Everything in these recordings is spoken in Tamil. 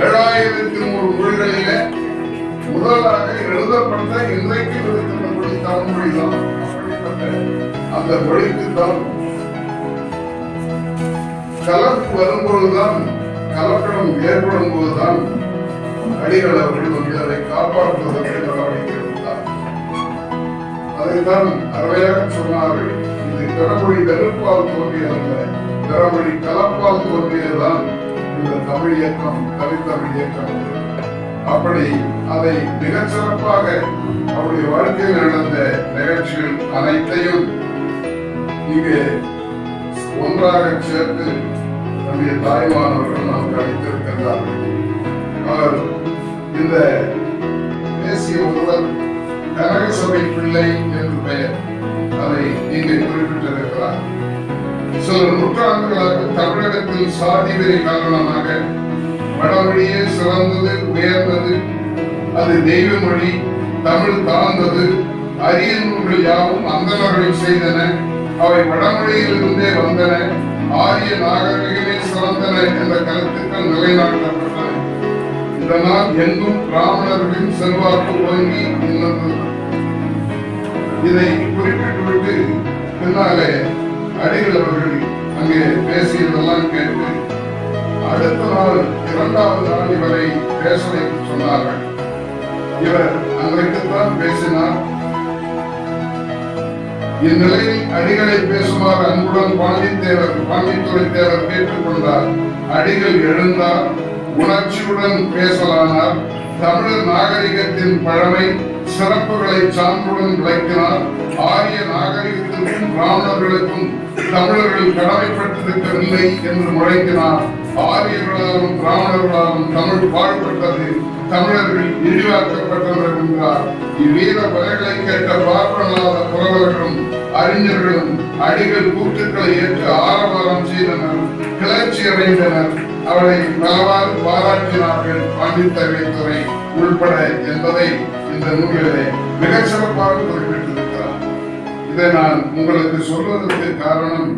ஏழாயிரத்தி நூறு மொழிகளில முதலாக எழுதப்பட்ட இன்றைக்கு இருக்கக்கூடிய தமிழ்மொழி தான் அந்த மொழிக்கு தான் கலப்பு வரும்பொழுதுதான் கலப்படம் ஏற்படும் போதுதான் அடிகள் அவர்கள் வந்து அதை காப்பாற்றுவதற்கு நடவடிக்கை எடுத்தார். அதைத்தான் அறவையாக சொன்னார்கள். இது பிறமொழி வெறுப்பால் தோன்றியதல்ல. பிறமொழி கலப்பால் தோன்றியதுதான் இந்த தமிழ் இயக்கம் கவித்தமிழ் இயக்கம். அப்படி அதை மிகச்சிறப்பாக அவருடைய வாழ்க்கையில் நடந்த நிகழ்ச்சிகள் அனைத்தையும் இங்கே ஒன்றாக சேர்த்து நம்முடைய தாய்மானவர்கள் நமக்கு அளித்திருக்கின்றார்கள் அவர் இந்த தேசிய ஒருவர் கனகசபை பிள்ளை என்று பெயர். அதை இங்கே குறிப்பிட்டிருக்கிறார். சில நூற்றாண்டுகளாக தமிழகத்தில் சாதி வெறி காரணமாக வடமொழியே சிறந்தது உயர்ந்தது. அது தெய்வ மொழி தமிழ் தாழ்ந்தது அரிய நூல்கள் யாவும் அந்தனர்கள் செய்தன. அவை வடமொழியிலிருந்தே வந்தன. ஆரிய நாகரிகமே சிறந்தன என்ற கருத்துக்கள் நிலைநாட்டப்பட்டன. இதனால் எங்கும் பிராமணர்களின் செல்வாக்கு ஓங்கி நின்றது. இதை குறிப்பிட்டுவிட்டு பின்னாலே அடிகள் அவர்கள் அங்கே பேசியதெல்லாம் கேட்டு அடுத்த நாள் இரண்டாவது நாள் இவரை பேசலை சொன்னார்கள். இவர் அன்றைக்குத்தான் பேசினார். இந்நிலையில் அடிகளை பேசுமாறு அன்புடன் பாண்டித்தேவர் பாண்டித்துறை தேவர் கேட்டுக்கொண்டார். அடிகள் எழுந்தார். உணர்ச்சியுடன் பேசலானார். தமிழர் நாகரிகத்தின் பழமை சிறப்புகளை சான்றுடன் விளக்கினார். ஆரிய நாகரிகத்திற்கும் பிராமணர்களுக்கும் தமிழர்கள் கடமைப்பட்டிருக்கவில்லை என்று முழங்கினார். ஆரியர்களாலும் பிராமணர்களாலும் தமிழ் பாழ்பட்டது தமிழர்கள் இழிவாக்கப்பட்டனர் என்றார். இவ்வீர வரைகளை கேட்ட பார்ப்பனாத புலவர்களும் அறிஞர்களும் அடிகள் கூற்றுக்களை ஏற்று ஆரவாரம் செய்தனர் கிளர்ச்சி அடைந்தனர். அவரை பலவாறு பாராட்டினார்கள் பாண்டித்தவை உள்பட என்பதை இந்த நூலிலே மிக சிறப்பாக குறிப்பிட்டிருக்கிறார். இதை நான் உங்களுக்கு சொல்வதற்கு காரணம்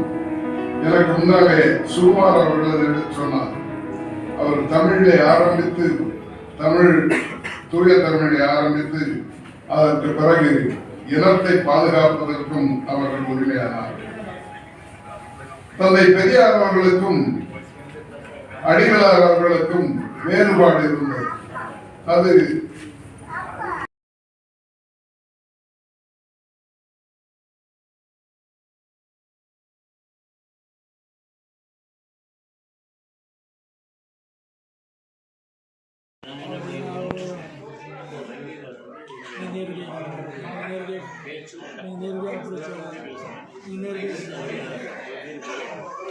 எனக்கு முன்னாலே சுகுமார் அவர்கள் அதை சொன்னார். அவர் தமிழை ஆரம்பித்து தமிழ் தூய தமிழை ஆரம்பித்து அதற்கு பிறகு இனத்தை பாதுகாப்பதற்கும் அவர்கள் உரிமையானார்கள் தந்தை பெரியார் அவர்களுக்கும் அடிகளார் வேறுபாடு இருந்தது. அது நேருக்கு நேருக்கு நேருக்கு